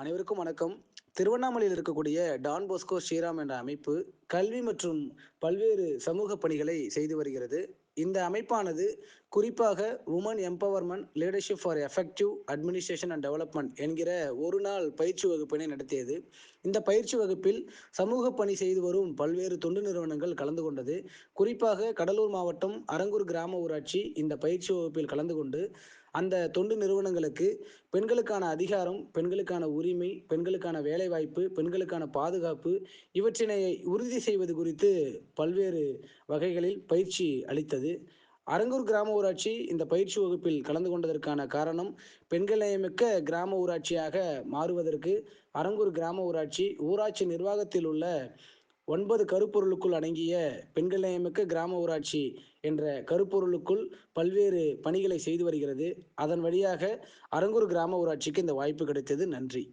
அனைவருக்கும் வணக்கம். திருவண்ணாமலையில் இருக்கக்கூடிய டான் போஸ்கோ ஸ்ரீராம் என்ற அமைப்பு கல்வி மற்றும் பல்வேறு சமூக பணிகளை செய்து வருகிறது. இந்த அமைப்பானது குறிப்பாக women empowerment leadership for effective administration and development என்கிற ஒரு நாள் பயிற்சி வகுப்பினை நடத்தியது. இந்த பயிற்சி வகுப்பில் சமூக பணி செய்து வரும் பல்வேறு தொண்டு நிறுவனங்கள் கலந்து கொண்டது. குறிப்பாக கடலூர் மாவட்டம் அரங்கூர் கிராம ஊராட்சி இந்த பயிற்சி வகுப்பில் கலந்து கொண்டு அந்த தொண்டு நிறுவனங்களுக்கு பெண்களுக்கான அதிகாரம் பெண்களுக்கான உரிமை பெண்களுக்கான வேலைவாய்ப்பு பெண்களுக்கான பாதுகாப்பு இவற்றினை உறுதி செய்வது குறித்து பல்வேறு வகைகளில் பயிற்சி அளித்தது. அரங்கூர் கிராம ஊராட்சி இந்த பயிற்சி வகுப்பில் கலந்து கொண்டதற்கான காரணம் பெண்கள் நேயமிக்க கிராம ஊராட்சியாக மாறுவதற்கு அரங்கூர் கிராம ஊராட்சி ஊராட்சி நிர்வாகத்தில் உள்ள ஒன்பது கருப்பொருளுக்குள் அடங்கிய பெண்கள் நேயமிக்க கிராம ஊராட்சி என்ற கருப்பொருளுக்குள் பல்வேறு பணிகளை செய்து வருகிறது. அதன் வழியாக அரங்கூர் கிராம ஊராட்சிக்கு இந்த வாய்ப்பு கிடைத்தது. நன்றி.